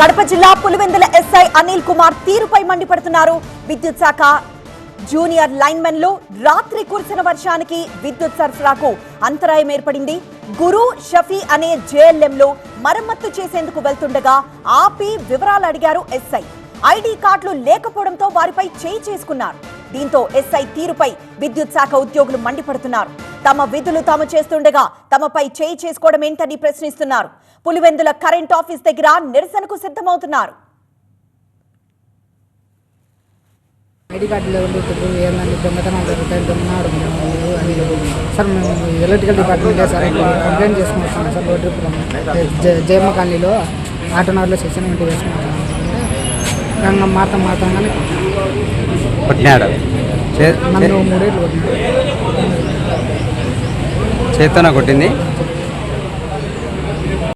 కడప జిల్లా పులివెందుల ఎస్ఐ అనిల్ కుమార్ తీరుపై మండిపడుతున్నారు. విద్యుత్ శాఖ జూనియర్ లైన్మెన్లు రాత్రి కురిసిన వర్షానికి విద్యుత్ సరఫరాకు అంతరాయం ఏర్పడింది. గురు షఫీ అనే జేఎల్ఎంలో మరమ్మత్తు చేసేందుకు వెళ్తుండగా ఆపి వివరాలు అడిగారు ఎస్ఐ. ఐడి కార్డులు లేకపోవడంతో వారిపై చేయి చేసుకున్నారు. దీంతో ఎస్ఐ తీరుపై విద్యుత్ శాఖ ఉద్యోగులు మండిపడుతున్నారు. తమ విధులు తాము చేస్తుండగా తమపై చేయి చేసుకోవడం ఏంటని ప్రశ్నిస్తున్నారు. పులివెందుల కరెంట్ ఆఫీస్ దగ్గర నిరసనకు సిద్ధమవుతున్నారు. ఐడి కార్డు లెవెల్ ఇప్పుడు ఏంటంటే దొంగతనం జరుగుతాయి దొంగనాడు అని సార్ మేము ఎలక్ట్రికల్ డిపార్ట్మెంటే సార్ కంప్లైంట్ చేసుకుని వస్తున్నాం సార్ రోడ్ ట్రిప్ జయమ్మ కాలనీలో సెక్షన్ ఏంటి వేసుకున్నాం గంగ మాత మాతంగానే చే- నన్ను మూడేళ్ళు కొట్టినాడు. చేత్తోనే కొట్టింది